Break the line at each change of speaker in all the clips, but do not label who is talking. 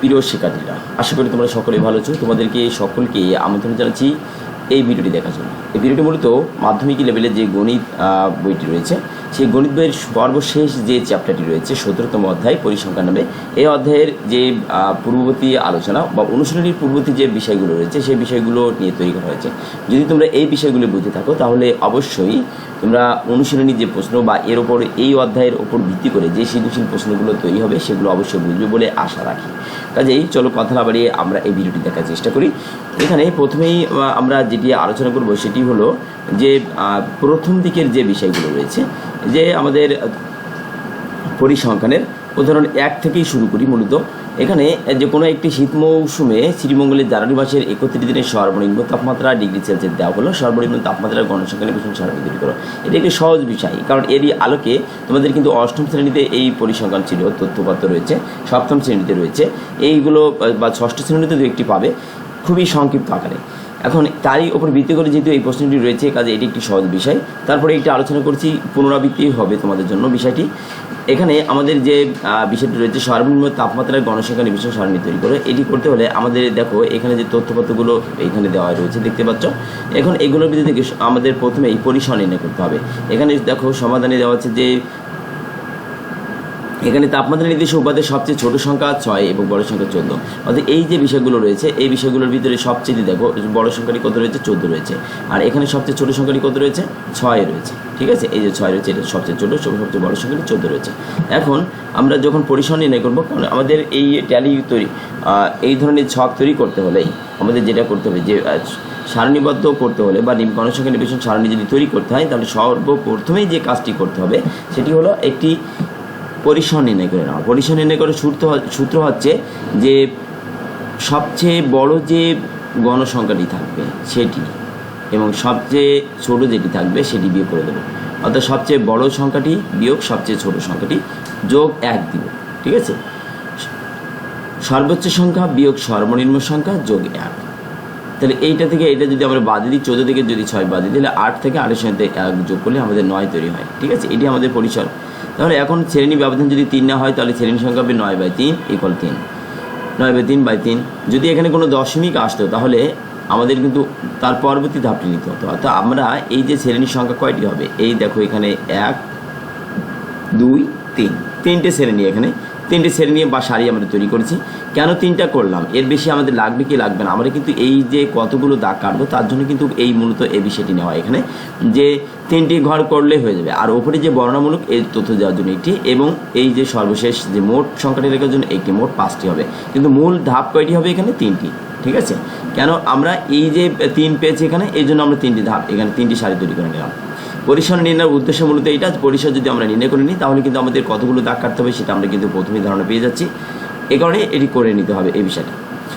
প্রিয় শিক্ষার্থীরা আশা করি তোমরা সকলেই ভালো আছো তোমাদেরকে সকলকে আমন্ত্রণ জানাচ্ছি এই ভিডিওটি দেখার জন্য এই ভিডিওটি মূলত মাধ্যমিক লেভেলের যে গণিত বইটি রয়েছে সেই গণিত বইয়ের সর্বশেষ যে চ্যাপ্টারটি রয়েছে সতেরোতম অধ্যায় পরিসংখ্যান নামে এই অধ্যায়ের যে পূর্ববর্তী আলোচনা বা অনুশীলনীর পূর্ববর্তী যে বিষয়গুলো রয়েছে সেই বিষয়গুলো নিয়ে তৈরি করা হয়েছে যদি তোমরা এই বিষয়গুলো বুঝতে থাকো তাহলে অবশ্যই তোমরা অনুশীলনী যে প্রশ্ন বা এর ওপর এই অধ্যায়ের ওপর ভিত্তি করে যে সৃজনশীল প্রশ্নগুলো তৈরি হবে সেগুলো অবশ্যই বুঝবে বলে আশা রাখি কাজেই চলো কথা না বাড়িয়ে আমরা এই ভিডিওটি দেখার চেষ্টা করি এখানে প্রথমেই আমরা যেটি আলোচনা করব সেটি হলো যে প্রথম দিকের যে বিষয়গুলো রয়েছে যে আমাদের পরিসংখ্যানের উদাহরণ এক থেকেই শুরু করি মূলত এখানে যে কোনো একটি শীত মৌসুমে শ্রীমঙ্গলের জানুয়ারি মাসের একত্রিশ দিনের সর্বনিম্ন তাপমাত্রা ডিগ্রি সেলসিয়াস দেওয়া হলো সর্বনিম্ন তাপমাত্রা গণসংখ্যা নিবেশন তৈরি করো এটা একটি সহজ বিষয় কারণ এরই আলোকে তোমাদের কিন্তু অষ্টম শ্রেণীতে এই পরিসংখ্যান ছিল তথ্যপত্র রয়েছে সপ্তম শ্রেণীতে রয়েছে এইগুলো বা ষষ্ঠ শ্রেণীতে দু একটি পাবে খুবই সংক্ষিপ্ত আকারে এখন তারই ওপর ভিত্তি করে যেহেতু এই প্রশ্নটি রয়েছে কাজে এটি একটি সহজ বিষয় তারপরে একটি আলোচনা করছি পুনরাবৃত্তি হবে তোমাদের জন্য বিষয়টি এখানে আমাদের যে বিষয়টি রয়েছে সর্বনিম্ন তাপমাত্রার গণসংখ্যা নিবিষণ সারণী তৈরি করে এটি করতে হলে আমাদের দেখো এখানে যে তথ্যপত্রগুলো এখানে দেওয়া রয়েছে দেখতে পাচ্ছ এখন এগুলোর ভিতরে থেকে আমাদের প্রথমেই পরিসর নির্ণয় করতে হবে এখানে দেখো সমাধানে দেওয়া আছে যে এখানে তাপমাত্রা নির্দেশ উপাদের সবচেয়ে ছোট সংখ্যা ছয় এবং বড় সংখ্যা চোদ্দ অর্থাৎ এই যে বিষয়গুলো রয়েছে এই বিষয়গুলোর ভিতরে সবচেয়ে দেখো বড় সংখ্যাটি কত রয়েছে চোদ্দ রয়েছে আর এখানে সবচেয়ে ছোট সংখ্যাটি কত রয়েছে ছয় রয়েছে ঠিক আছে এই যে ছয় রয়েছে এটা সবচেয়ে ছোটো সবচেয়ে বড় সংখ্যাটি চোদ্দ রয়েছে এখন আমরা যখন পরিসর নির্ণয় করবো কারণ আমাদের এই ট্যালি তৈরি এই ধরনের ছক তৈরি করতে হলেই আমাদের যেটা করতে হবে যে সারণীবদ্ধ করতে হলে বা গণসংখ্যা নিবেশন সারণী যদি তৈরি করতে হয় তাহলে সর্বপ্রথমেই যে কাজটি করতে হবে সেটি হলো একটি পরিসর নির্ণয় করে নেওয়া পরিসর নির্ণয় করে সূত্র সূত্র হচ্ছে যে সবচেয়ে বড় যে গণসংখ্যাটি থাকবে সেটি এবং সবচেয়ে ছোট যেটি থাকবে সেটি বিয়োগ করে দেবো অর্থাৎ সবচেয়ে বড় সংখ্যাটি বিয়োগ সবচেয়ে ছোট সংখ্যাটি যোগ এক দিব ঠিক আছে সর্বোচ্চ সংখ্যা বিয়োগ সর্বনিম্ন সংখ্যা যোগ এক তাহলে এইটা থেকে এটা যদি আমরা বাদ দিই চোদ্দো থেকে যদি ছয় বাদ দিই তাহলে আট থেকে আটের সঙ্গে এক যোগ করলে আমাদের নয় তৈরি হয় ঠিক আছে এটি আমাদের পরিসর তাহলে এখন শ্রেণী ব্যবধান যদি তিন না হয় তাহলে শ্রেণী সংখ্যা হবে নয় বাই তিন ইকুয়াল তিন নয় বাই তিন বাই তিন যদি এখানে কোনো দশমিক আসতো তাহলে আমাদের কিন্তু তার পরবর্তী ধাপটি নিতে হতো অর্থাৎ আমরা এই যে শ্রেণীর সংখ্যা কয়টি হবে এই দেখো এখানে এক দুই তিন তিনটে শ্রেণী এখানে তিনটে সেট নিয়ে বা শাড়ি আমরা তৈরি করেছি কেন তিনটা করলাম এর বেশি আমাদের লাগবে কি লাগবে না আমরা কিন্তু এই যে কতগুলো দাগ কাটবো তার জন্য কিন্তু এই মূলত এই বিষয়টি নেওয়া এখানে যে তিনটি ঘর করলে হয়ে যাবে আর ওপরে যে বর্ণনামূলক এই তথ্য দেওয়ার জন্য একটি এবং এই যে সর্বশেষ যে মোট সংখ্যাটি লেখার জন্য একটি মোট পাঁচটি হবে কিন্তু মূল ধাপ কয়টি হবে এখানে তিনটি ঠিক আছে কেন আমরা এই যে তিন পেয়েছি এখানে এই জন্য আমরা তিনটি ধাপ এখানে তিনটি শাড়ি তৈরি করে নিলাম পরিসর নির্ণয়ের উদ্দেশ্য মূলত এটা পরিসর যদি আমরা নির্ণয় করে নিই তাহলে কিন্তু আমাদের কতগুলো দাগ কাটতে হবে সেটা আমরা কিন্তু প্রথমেই ধারণা পেয়ে যাচ্ছি এ কারণে এটি করে নিতে হবে এই বিষয়টা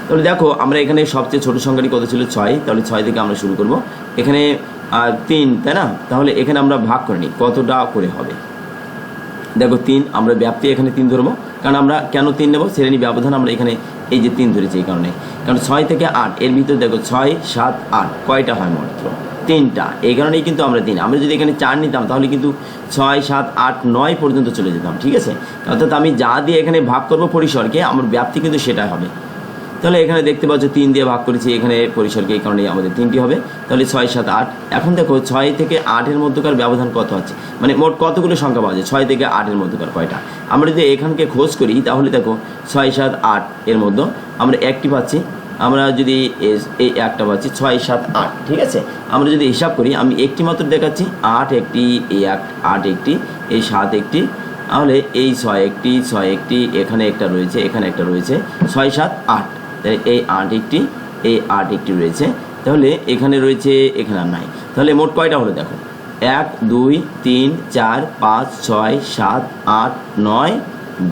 তাহলে দেখো আমরা এখানে সবচেয়ে ছোট সংখ্যাটি কত ছিল ছয় তাহলে ছয় থেকে আমরা শুরু করব এখানে তিন তাই না তাহলে এখানে আমরা ভাগ করে নিই কতটা করে হবে দেখো তিন আমরা ব্যাপ্তি এখানে তিন ধরবো কারণ আমরা কেন তিন নেবো শ্রেণী ব্যবধান আমরা এখানে এই যে তিন ধরেছি এই কারণে কারণ ছয় থেকে আট এর ভিতরে দেখো ছয় সাত আট কয়টা হয় মাত্র তিনটা এই কারণেই কিন্তু আমরা তিন আমরা যদি এখানে চার নিতাম তাহলে কিন্তু ছয় সাত আট নয় পর্যন্ত চলে যেতাম ঠিক আছে অর্থাৎ আমি যা দিয়ে এখানে ভাগ করবো পরিসরকে আমার ব্যাপ্তি কিন্তু সেটাই হবে তাহলে এখানে দেখতে পাচ্ছ তিন দিয়ে ভাগ করেছি এখানে পরিসরকে এই কারণেই আমাদের তিনটি হবে তাহলে ছয় সাত আট এখন দেখো ছয় থেকে আটের মধ্যকার ব্যবধান কত আছে মানে মোট কতগুলো সংখ্যা পাওয়া যায় ছয় থেকে আটের মধ্যকার কয়টা আমরা যদি এখানকে খোঁজ করি তাহলে দেখো ছয় সাত আট এর মধ্যে আমরা একটি পাচ্ছি আমরা যদি এই একটা পাচ্ছি ছয় সাত আট ঠিক আছে আমরা যদি হিসাব করি আমি একটি মাত্র দেখাচ্ছি আট একটি এই এক আট একটি এই সাত একটি তাহলে এই ছয় একটি ছয় একটি এখানে একটা রয়েছে এখানে একটা রয়েছে ছয় সাত আট এই আট একটি এই আট একটি রয়েছে তাহলে এখানে রয়েছে এখানে আর নাই তাহলে মোট কয়টা হলো দেখো এক দুই তিন চার পাঁচ ছয় সাত আট নয়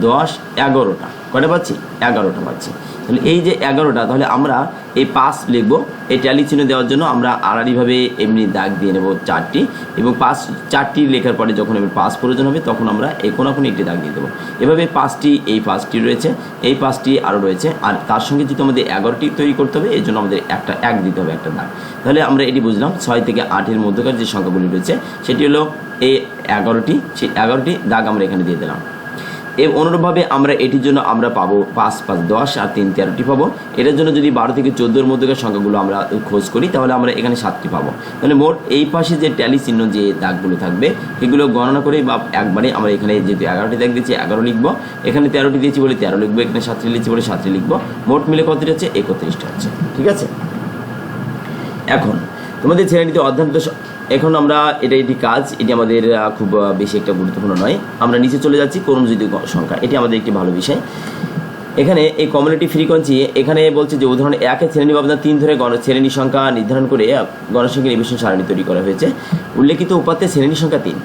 দশ এগারোটা কটা পাচ্ছি এগারোটা পাচ্ছি তাহলে এই যে এগারোটা তাহলে আমরা এই পাস লিখবো এই ট্যালি চিহ্ন দেওয়ার জন্য আমরা আড়াড়িভাবে এমনি দাগ দিয়ে নেব চারটি এবং পাঁচ চারটি লেখার পরে যখন এবার পাস প্রয়োজন হবে তখন আমরা এই কোনো কোনো একটি দাগ দিয়ে দেবো এভাবে পাঁচটি এই পাঁচটি রয়েছে এই পাঁচটি আরও রয়েছে আর তার সঙ্গে যেহেতু আমাদের এগারোটি তৈরি করতে হবে এই জন্য আমাদের একটা এক দিতে হবে একটা দাগ তাহলে আমরা এটি বুঝলাম ছয় থেকে আটের মধ্যকার যে সংখ্যাগুলি রয়েছে সেটি হলো এই এগারোটি সেই এগারোটি দাগ আমরা এখানে দিয়ে দিলাম এ অনুরূপভাবে আমরা এটির জন্য আমরা পাবো পাঁচ পাঁচ দশ আর তিন তেরোটি পাবো এটার জন্য যদি বারো থেকে চোদ্দোর মধ্যেকার সংখ্যাগুলো আমরা খোঁজ করি তাহলে আমরা এখানে সাতটি পাবো তাহলে মোট এই পাশে যে ট্যালি চিহ্ন যে দাগগুলো থাকবে এগুলো গণনা করে বা একবারে আমরা এখানে যেহেতু এগারোটি দাগ দিয়েছি এগারো লিখবো এখানে তেরোটি দিয়েছি বলে তেরো লিখবো এখানে সাতটি লিখছি বলে সাতটি লিখবো মোট মিলে কতটি হচ্ছে একত্রিশটা হচ্ছে ঠিক আছে এখন তোমাদের ছেলে নিতে অধ্যান্ত এখন আমরা এটা এটি কাজ এটি আমাদের খুব বেশি একটা গুরুত্বপূর্ণ নয় আমরা নিচে চলে যাচ্ছি করণযুক্ত সংখ্যা এটি আমাদের একটি ভালো বিষয় এখানে এই কমিউনিটি ফ্রিকোয়েন্সি এখানে বলছে যে উদাহরণ একে শ্রেণী ব্যবধান তিন ধরে গণ শ্রেণী সংখ্যা নির্ধারণ করে গণসংখ্যা নিবেশন সারণী তৈরি করা হয়েছে উল্লেখিত উপাত্তে শ্রেণী সংখ্যা তিন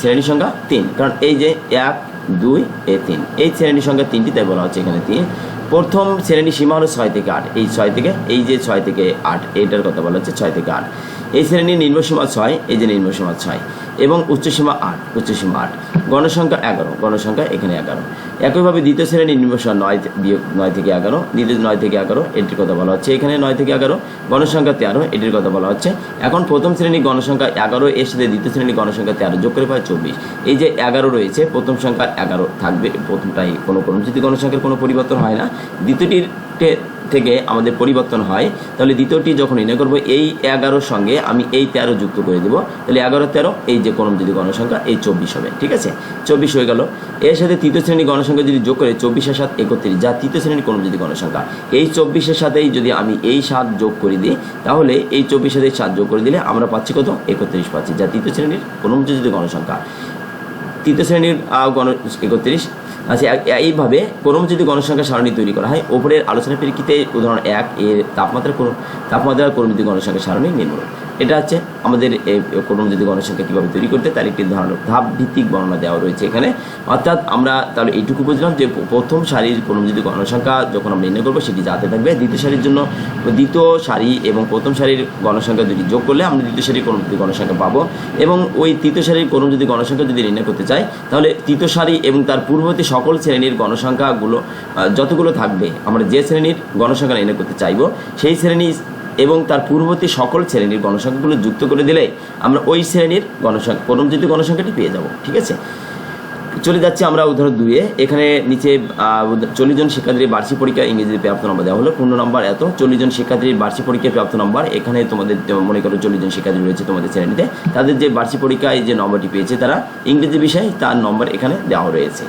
শ্রেণী সংখ্যা তিন কারণ এই যে এক দুই এ তিন এই শ্রেণী সংখ্যা তিনটি তাই বলা হচ্ছে এখানে তিন প্রথম শ্রেণী সীমা হলো ছয় থেকে আট এই ছয় থেকে এই যে ছয় থেকে আট এটার কথা বলা হচ্ছে ছয় থেকে আট এই শ্রেণীর নির্মসীমা ছয় এই যে নির্মসীমা ছয় এবং উচ্চসীমা আট উচ্চসীমা আট গণসংখ্যা এগারো গণসংখ্যা এখানে এগারো একইভাবে দ্বিতীয় শ্রেণীর নিম্নসীমা নয় বিয়োগ নয় থেকে এগারো দ্বিতীয় নয় থেকে এগারো এটির কথা বলা হচ্ছে এখানে নয় থেকে এগারো গণসংখ্যা তেরো এটির কথা বলা হচ্ছে এখন প্রথম শ্রেণীর গণসংখ্যা এগারো এর সাথে দ্বিতীয় শ্রেণীর গণসংখ্যা তেরো যোগ করে পায় চব্বিশ এই যে এগারো রয়েছে প্রথম সংখ্যা এগারো থাকবে প্রথমটাই কোনো কোনো যদি গণসংখ্যার কোনো পরিবর্তন হয় না দ্বিতীয়টির থেকে থেকে আমাদের পরিবর্তন হয় তাহলে দ্বিতীয়টি যখন নির্ণয় করবো এই এগারোর সঙ্গে আমি এই তেরো যুক্ত করে দেবো তাহলে এগারো তেরো এই যে কোনো যদি গণসংখ্যা এই চব্বিশ হবে ঠিক আছে চব্বিশ হয়ে গেল এর সাথে তৃতীয় শ্রেণীর গণসংখ্যা যদি যোগ করে চব্বিশের সাত একত্রিশ যা তৃতীয় শ্রেণীর কোনো যদি গণসংখ্যা এই চব্বিশের সাথেই যদি আমি এই সাত যোগ করে দিই তাহলে এই চব্বিশের সাথে সাত যোগ করে দিলে আমরা পাচ্ছি কত একত্রিশ পাচ্ছি যা তৃতীয় শ্রেণীর কোনো যদি গণসংখ্যা তৃতীয় শ্রেণীর গণ একত্রিশ আচ্ছা এইভাবে কোনো যদি গণসংখ্যা সারণী তৈরি করা হয় ওপরের আলোচনা প্রেক্ষিতে উদাহরণ এক এর তাপমাত্রা কোন তাপমাত্রা কোনো যদি গণসংখ্যা সারণী নির্মূল এটা হচ্ছে আমাদের কোনো যদি গণসংখ্যা কীভাবে তৈরি করতে তার একটি ধাপ ভিত্তিক বর্ণনা দেওয়া রয়েছে এখানে অর্থাৎ আমরা তাহলে এইটুকু বুঝলাম যে প্রথম সারির কোনো যদি গণসংখ্যা যখন আমরা নির্ণয় করবো সেটি যাতে থাকবে দ্বিতীয় সারির জন্য দ্বিতীয় সারি এবং প্রথম সারির গণসংখ্যা যদি যোগ করলে আমরা দ্বিতীয় সারির কোনো যদি গণসংখ্যা পাবো এবং ওই তৃতীয় সারির কোনো যদি গণসংখ্যা যদি নির্ণয় করতে চাই তাহলে তৃতীয় সারি এবং তার পূর্ববর্তী সকল শ্রেণীর গণসংখ্যাগুলো যতগুলো থাকবে আমরা যে শ্রেণীর গণসংখ্যা নির্ণয় করতে চাইব সেই শ্রেণীর এবং তার পূর্ববর্তী সকল শ্রেণীর গণসংখ্যাগুলো যুক্ত করে দিলে আমরা ওই শ্রেণীর গণসংখ্যা প্রথম গণসংখ্যাটি পেয়ে যাব ঠিক আছে চলে যাচ্ছি আমরা উদাহরণ দুয়ে এখানে নিচে চল্লিশ জন শিক্ষার্থীর বার্ষিক পরীক্ষা ইংরেজিতে প্রাপ্ত নম্বর দেওয়া হলো পূর্ণ নম্বর এত চল্লিশ জন শিক্ষার্থীর বার্ষিক পরীক্ষায় প্রাপ্ত নম্বর এখানে তোমাদের মনে করো চল্লিশ জন শিক্ষার্থী রয়েছে তোমাদের শ্রেণীতে তাদের যে বার্ষিক পরীক্ষায় যে নম্বরটি পেয়েছে তারা ইংরেজি বিষয়ে তার নম্বর এখানে দেওয়া রয়েছে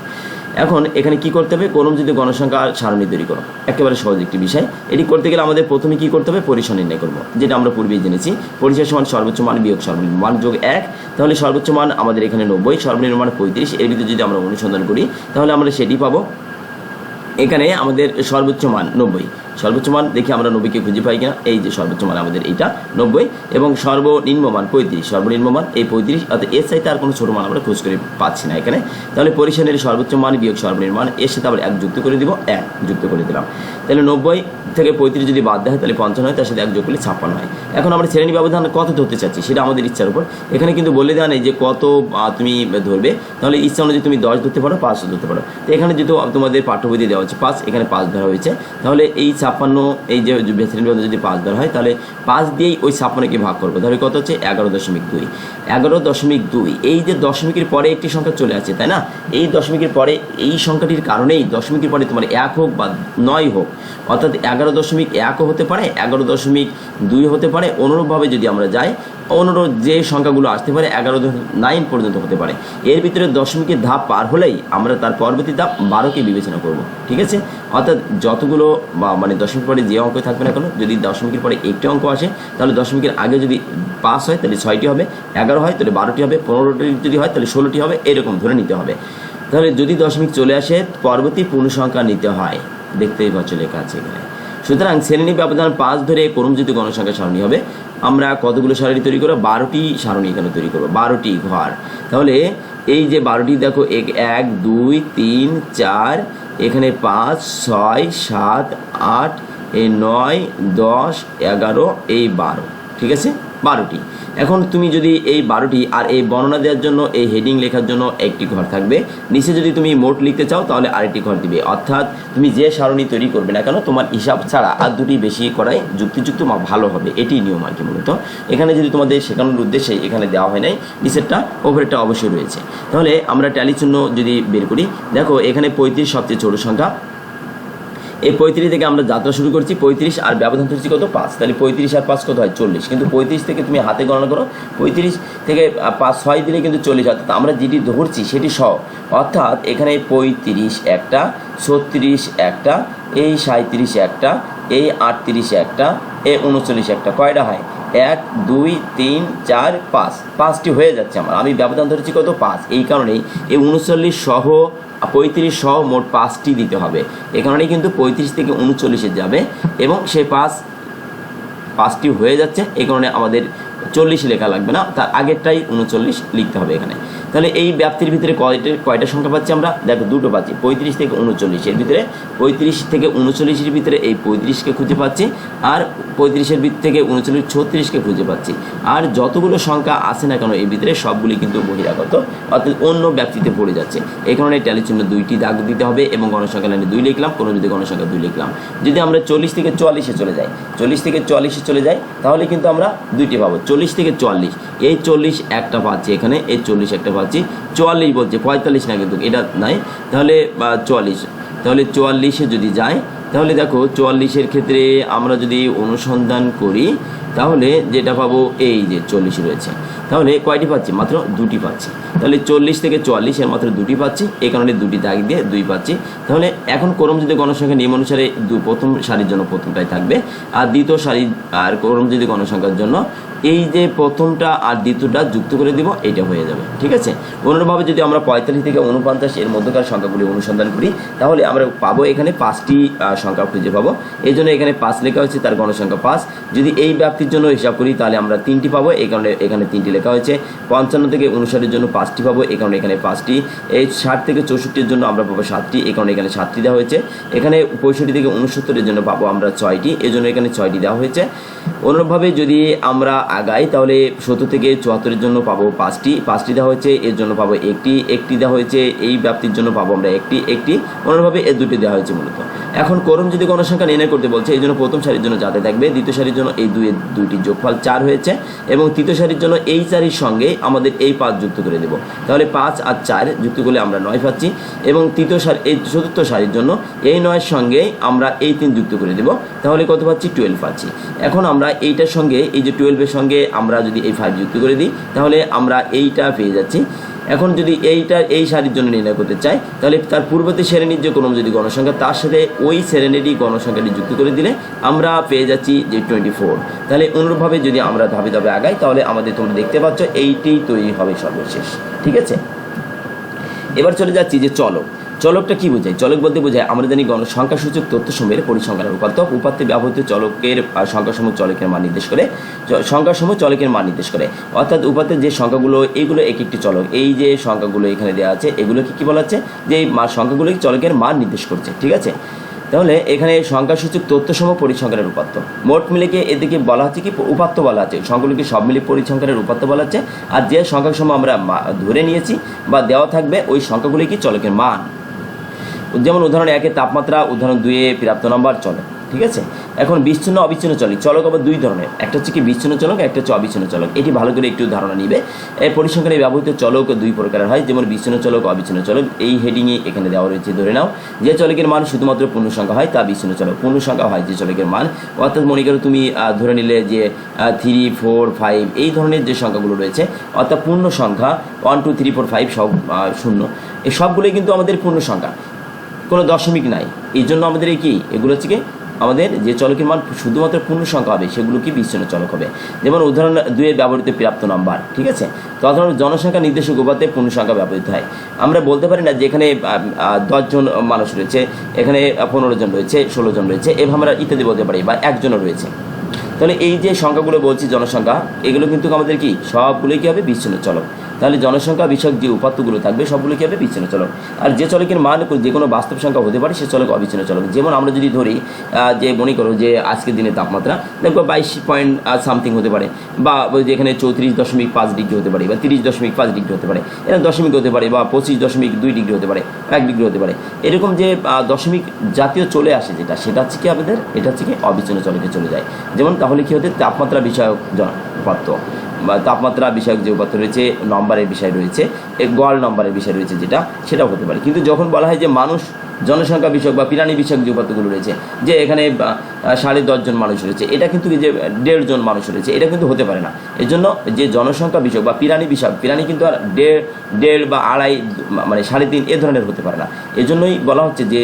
এখন এখানে কি করতে হবে কোনো যদি গণসংখ্যা সারণী তৈরি করো একেবারে সহজ একটি বিষয় এটি করতে গেলে আমাদের প্রথমে কি করতে হবে পরিসর নির্ণয় করবো যেটা আমরা পূর্বেই জেনেছি পরিসর সমান সর্বোচ্চ মান বিয়োগ সর্বনিম্ন মান যোগ এক তাহলে সর্বোচ্চ মান আমাদের এখানে নব্বই সর্বনিম্ন মান পঁয়ত্রিশ এর ভিতরে যদি আমরা অনুসন্ধান করি তাহলে আমরা সেটি পাবো এখানে আমাদের সর্বোচ্চ মান নব্বই সর্বোচ্চ মান দেখি আমরা নবীকে খুঁজে পাই কিনা এই যে সর্বোচ্চ মান আমাদের এইটা নব্বই এবং সর্বনিম্ন মান পঁয়ত্রিশ সর্বনিম্ন মান এই পঁয়ত্রিশ অর্থাৎ এর সাইতে আর কোনো ছোটো মান আমরা খোঁজ করে পাচ্ছি না এখানে তাহলে পরিসেনের সর্বোচ্চ মান বিয়োগ সর্বনিম্ন মান এর সাথে আবার এক যুক্ত করে দিব এক যুক্ত করে দিলাম তাহলে নব্বই থেকে পঁয়ত্রিশ যদি বাদ দেয় তাহলে পঞ্চান্ন হয় তার সাথে এক যোগ করলে ছাপ্পান্ন হয় এখন আমরা শ্রেণী ব্যবধান কত ধরতে চাচ্ছি সেটা আমাদের ইচ্ছার উপর এখানে কিন্তু বলে দেওয়া নেই যে কত তুমি ধরবে তাহলে ইচ্ছা অনুযায়ী তুমি দশ ধরতে পারো পাঁচ ধরতে পারো তো এখানে যেহেতু তোমাদের পাঠ্যবিধি দেওয়া হচ্ছে পাঁচ এখানে পাঁচ ধরা হয়েছে তাহলে এই ছাপ্পান্ন এই যে শ্রেণী ব্যবধান যদি পাঁচ ধরা হয় তাহলে পাঁচ দিয়েই ওই ছাপ্পান্নকে ভাগ করবো তাহলে কত হচ্ছে এগারো দশমিক দুই এগারো দশমিক দুই এই যে দশমিকের পরে একটি সংখ্যা চলে আসে তাই না এই দশমিকের পরে এই সংখ্যাটির কারণেই দশমিকের পরে তোমার এক হোক বা নয় হোক অর্থাৎ এগারো এগারো দশমিক একও হতে পারে এগারো দশমিক দুই হতে পারে অনুরূপভাবে যদি আমরা যাই অনুরূপ যে সংখ্যাগুলো আসতে পারে এগারো নাইন পর্যন্ত হতে পারে এর ভিতরে দশমিকের ধাপ পার হলেই আমরা তার পরবর্তী ধাপ বারোকে বিবেচনা করব ঠিক আছে অর্থাৎ যতগুলো বা মানে দশমিক পরে যে অঙ্ক থাকবে না কেন যদি দশমিকের পরে একটি অঙ্ক আসে তাহলে দশমিকের আগে যদি পাঁচ হয় তাহলে ছয়টি হবে এগারো হয় তাহলে বারোটি হবে পনেরোটি যদি হয় তাহলে ষোলোটি হবে এরকম ধরে নিতে হবে তাহলে যদি দশমিক চলে আসে পরবর্তী পূর্ণ সংখ্যা নিতে হয় দেখতেই পাচ্ছ লেখা আছে এখানে সুতরাং শ্রেণী ব্যবধান পাঁচ ধরে ক্রমজিত গণসংখ্যা সারণী হবে আমরা কতগুলো সারণী তৈরি করবো বারোটি সারণী এখানে তৈরি করবো বারোটি ঘর তাহলে এই যে বারোটি দেখো এক এক দুই তিন চার এখানে পাঁচ ছয় সাত আট এই নয় দশ এগারো এই বারো ঠিক আছে বারোটি এখন তুমি যদি এই বারোটি আর এই বর্ণনা দেওয়ার জন্য এই হেডিং লেখার জন্য একটি ঘর থাকবে নিচে যদি তুমি মোট লিখতে চাও তাহলে আরেকটি ঘর দিবে অর্থাৎ তুমি যে সারণি তৈরি করবে না কেন তোমার হিসাব ছাড়া আর দুটি বেশি করাই যুক্তিযুক্ত ভালো হবে এটি নিয়ম আর কি মূলত এখানে যদি তোমাদের শেখানোর উদ্দেশ্যে এখানে দেওয়া হয় নাই নিচেরটা ওভারটা অবশ্যই রয়েছে তাহলে আমরা ট্যালি চিহ্ন যদি বের করি দেখো এখানে পঁয়ত্রিশ সবচেয়ে ছোট সংখ্যা এই পঁয়ত্রিশ থেকে আমরা যাত্রা শুরু করছি পঁয়ত্রিশ আর ব্যবধান ধরছি কত পাঁচ তাহলে পঁয়ত্রিশ আর পাঁচ কত হয় চল্লিশ কিন্তু পঁয়ত্রিশ থেকে তুমি হাতে গণনা করো পঁয়ত্রিশ থেকে পাঁচ ছয় দিলে কিন্তু চল্লিশ অর্থাৎ আমরা যেটি ধরছি সেটি স অর্থাৎ এখানে পঁয়ত্রিশ একটা ছত্রিশ একটা এই সাঁত্রিশ একটা এই আটত্রিশ একটা এই উনচল্লিশ একটা কয়টা হয় এক দুই তিন চার পাঁচ পাঁচটি হয়ে যাচ্ছে আমার আমি ব্যবধান ধরেছি কত পাঁচ এই কারণেই এই উনচল্লিশ সহ পঁয়ত্রিশ সহ মোট পাঁচটি দিতে হবে এখানে কারণেই কিন্তু পঁয়ত্রিশ থেকে উনচল্লিশে যাবে এবং সেই পাঁচ পাঁচটি হয়ে যাচ্ছে এ কারণে আমাদের চল্লিশ লেখা লাগবে না তার আগেরটাই উনচল্লিশ লিখতে হবে এখানে তাহলে এই ব্যাপ্তির ভিতরে কয়টা কয়টা সংখ্যা পাচ্ছি আমরা দেখো দুটো পাচ্ছি পঁয়ত্রিশ থেকে উনচল্লিশের ভিতরে পঁয়ত্রিশ থেকে উনচল্লিশের ভিতরে এই পঁয়ত্রিশকে খুঁজে পাচ্ছি আর পঁয়ত্রিশের ভিত থেকে উনচল্লিশ ছত্রিশকে খুঁজে পাচ্ছি আর যতগুলো সংখ্যা আছে না কেন এই ভিতরে সবগুলি কিন্তু বহিরাগত অর্থাৎ অন্য ব্যক্তিতে পড়ে যাচ্ছে এই কারণে ট্যালি চিহ্ন দুইটি দাগ দিতে হবে এবং গণসংখ্যা লাইনে দুই লিখলাম কোনো যদি গণসংখ্যা দুই লিখলাম যদি আমরা চল্লিশ থেকে চুয়াল্লিশে চলে যাই চল্লিশ থেকে চুয়াল্লিশে চলে যাই তাহলে কিন্তু আমরা দুইটি পাবো চল্লিশ থেকে চুয়াল্লিশ এই চল্লিশ একটা পাচ্ছি এখানে এই চল্লিশ একটা পাচ্ছি চুয়াল্লিশ বলছে পঁয়তাল্লিশ না কিন্তু এটা নাই তাহলে চুয়াল্লিশ তাহলে চুয়াল্লিশে যদি যায় তাহলে দেখো চুয়াল্লিশের ক্ষেত্রে আমরা যদি অনুসন্ধান করি তাহলে যেটা পাবো এই যে চল্লিশ রয়েছে তাহলে কয়টি পাচ্ছি মাত্র দুটি পাচ্ছি তাহলে চল্লিশ থেকে চুয়াল্লিশ এর মাত্র দুটি পাচ্ছি এই কারণে দুটি দাগ দিয়ে দুই পাচ্ছি তাহলে এখন করম যদি গণসংখ্যা নিয়ম অনুসারে দু প্রথম সারির জন্য প্রথমটাই থাকবে আর দ্বিতীয় সারি আর করম যদি গণসংখ্যার জন্য এই যে প্রথমটা আর দ্বিতীয়টা যুক্ত করে দিব এটা হয়ে যাবে ঠিক আছে অন্যভাবে যদি আমরা পঁয়তাল্লিশ থেকে উনপঞ্চাশ এর মধ্যকার সংখ্যাগুলি অনুসন্ধান করি তাহলে আমরা পাবো এখানে পাঁচটি সংখ্যা খুঁজে পাবো এই জন্য এখানে পাঁচ লেখা হয়েছে তার গণসংখ্যা পাঁচ যদি এই ব্যক্তির জন্য হিসাব করি তাহলে আমরা তিনটি পাবো এই কারণে এখানে তিনটি লেখা হয়েছে পঞ্চান্ন থেকে উনষাটের জন্য পাঁচটি পাবো এই কারণে এখানে পাঁচটি এই ষাট থেকে চৌষট্টির জন্য আমরা পাবো সাতটি এই কারণে এখানে সাতটি দেওয়া হয়েছে এখানে পঁয়ষট্টি থেকে উনসত্তরের জন্য পাবো আমরা ছয়টি এই জন্য এখানে ছয়টি দেওয়া হয়েছে অন্যভাবে যদি আমরা আগাই তাহলে সত্তর থেকে চুয়াত্তরের জন্য পাবো পাঁচটি পাঁচটি দেওয়া হয়েছে এর জন্য পাবো একটি একটি দেওয়া হয়েছে এই ব্যাপ্তির জন্য পাবো আমরা একটি একটি অন্যভাবে এর দুটি দেওয়া হয়েছে মূলত এখন করম যদি কোনো সংখ্যা নির্ণয় করতে বলছে এই জন্য প্রথম সারির জন্য যাতে থাকবে দ্বিতীয় সারির জন্য এই দুই দুইটি যোগফল চার হয়েছে এবং তৃতীয় সারির জন্য এই চারির সঙ্গে আমাদের এই পাঁচ যুক্ত করে দেব তাহলে পাঁচ আর চার যুক্ত করলে আমরা নয় পাচ্ছি এবং তৃতীয় সারি এই চতুর্থ সারির জন্য এই নয়ের সঙ্গে আমরা এই তিন যুক্ত করে দেব তাহলে কত পাচ্ছি টুয়েলভ পাচ্ছি এখন আমরা এইটার সঙ্গে এই যে টুয়েলভের সঙ্গে আমরা যদি এই ফাইভ যুক্ত করে দিই তাহলে আমরা এইটা পেয়ে যাচ্ছি এখন যদি এইটা এই সারির জন্য নির্ণয় করতে চাই তাহলে তার পূর্বতী শ্রেণীর যে কোনো যদি গণসংখ্যা তার সাথে ওই শ্রেণীরই গণসংখ্যাটি যুক্ত করে দিলে আমরা পেয়ে যাচ্ছি যে টোয়েন্টি ফোর তাহলে অনুরূপভাবে যদি আমরা ধাপে ধাপে আগাই তাহলে আমাদের তোমরা দেখতে পাচ্ছ এইটি তৈরি হবে সর্বশেষ ঠিক আছে এবার চলে যাচ্ছি যে চলো চলকটা কি বোঝায় চলক বলতে বোঝায় আমরা জানি গণসংখ্যা সূচক তথ্য সময়ের পরিসংখ্যানের রূপান্তর উপাত্তে ব্যবহৃত চলকের সংখ্যাসমূহ চলকের মান নির্দেশ করে সংখ্যাসমূহ চলকের মান নির্দেশ করে অর্থাৎ উপাত্তে যে সংখ্যাগুলো এইগুলো এক একটি চলক এই যে সংখ্যাগুলো এখানে দেওয়া আছে এগুলোকে কি বলা হচ্ছে যে এই সংখ্যাগুলো চলকের মান নির্দেশ করছে ঠিক আছে তাহলে এখানে সংখ্যাসূচক তথ্যসম পরিসংখ্যানের উপাত্ত মোট মিলেকে এদিকে বলা হচ্ছে কি উপাত্ত বলা আছে সংখ্যাগুলিকে সব মিলে পরিসংখ্যানের উপাত্ত বলা আছে আর যে সংখ্যাসমূহ আমরা ধরে নিয়েছি বা দেওয়া থাকবে ওই সংখ্যাগুলি কি চলকের মান যেমন উদাহরণ একে তাপমাত্রা উদাহরণ দুয়ে প্রাপ্ত নাম্বার চলে ঠিক আছে এখন বিচ্ছিন্ন অবিচ্ছিন্ন চলক চলক আবার দুই ধরনের একটা হচ্ছে কি বিচ্ছিন্ন চলক একটা হচ্ছে অবিচ্ছিন্ন চলক এটি ভালো করে একটু ধারণা নিবে এই পরিসংখ্যানে ব্যবহৃত চলক দুই প্রকারের হয় যেমন বিচ্ছিন্ন চলক অবিচ্ছিন্ন চলক এই হেডিংয়ে এখানে দেওয়া রয়েছে ধরে নাও যে চলকের মান শুধুমাত্র পূর্ণ সংখ্যা হয় তা বিচ্ছিন্ন চলক পূর্ণ সংখ্যা হয় যে চলকের মান অর্থাৎ মনে করো তুমি ধরে নিলে যে থ্রি ফোর ফাইভ এই ধরনের যে সংখ্যাগুলো রয়েছে অর্থাৎ পূর্ণ সংখ্যা one two three four five সব শূন্য এই সবগুলোই কিন্তু আমাদের পূর্ণ সংখ্যা কোনো দশমিক নাই এই জন্য আমাদের এই কি এগুলো হচ্ছে কি আমাদের যে চলকের মান শুধুমাত্র পূর্ণ সংখ্যা হবে সেগুলো কি বিচ্ছিন্ন চলক হবে যেমন উদাহরণ দুয়ে ব্যবহৃত প্রাপ্ত নাম্বার ঠিক আছে তখন জনসংখ্যা নির্দেশক উপাতে পূর্ণ সংখ্যা ব্যবহৃত হয় আমরা বলতে পারি না যে এখানে দশজন মানুষ রয়েছে এখানে পনেরো জন রয়েছে ষোলো জন রয়েছে এভাবে আমরা ইত্যাদি বলতে পারি বা একজনও রয়েছে তাহলে এই যে সংখ্যাগুলো বলছি জনসংখ্যা এগুলো কিন্তু আমাদের কি সবগুলোই কী হবে বিচ্ছিন্ন চলক তাহলে জনসংখ্যা বিষয়ক যে উপাত্তগুলো থাকবে সবগুলো কী হবে বিচ্ছিন্ন চলক আর যে চলকের মান যে কোনো বাস্তব সংখ্যা হতে পারে সে চলক অবিচ্ছিন্ন চলক যেমন আমরা যদি ধরি যে মনে করো যে আজকের দিনের তাপমাত্রা দেখবো বাইশ পয়েন্ট সামথিং হতে পারে বা যেখানে চৌত্রিশ দশমিক পাঁচ ডিগ্রি হতে পারে বা তিরিশ দশমিক পাঁচ ডিগ্রি হতে পারে এরকম দশমিক হতে পারে বা পঁচিশ দশমিক দুই ডিগ্রি হতে পারে এক ডিগ্রি হতে পারে এরকম যে দশমিক জাতীয় চলে আসে যেটা সেটা হচ্ছে কি আমাদের এটা হচ্ছে কি অবিচ্ছিন্ন চলকে চলে যায় যেমন তাহলে কি হতে তাপমাত্রা বিষয়ক উপাত্ত তাপমাত্রা বিষয়ক যে উপাত্ত রয়েছে নম্বরের বিষয় রয়েছে গল নম্বরের বিষয় রয়েছে যেটা সেটাও হতে পারে কিন্তু যখন বলা হয় যে মানুষ জনসংখ্যা বিষয়ক বা প্রাণী বিষয়ক যে উপাত্তগুলো রয়েছে যে এখানে সাড়ে দশজন মানুষ রয়েছে এটা কিন্তু যে দেড়জন মানুষ রয়েছে এটা কিন্তু হতে পারে না এর জন্য যে জনসংখ্যা বিষয়ক বা প্রাণী বিষয়ক প্রাণী কিন্তু আর দেড় দেড় বা আড়াই মানে সাড়ে তিন এ ধরনের হতে পারে না এজন্যই বলা হচ্ছে যে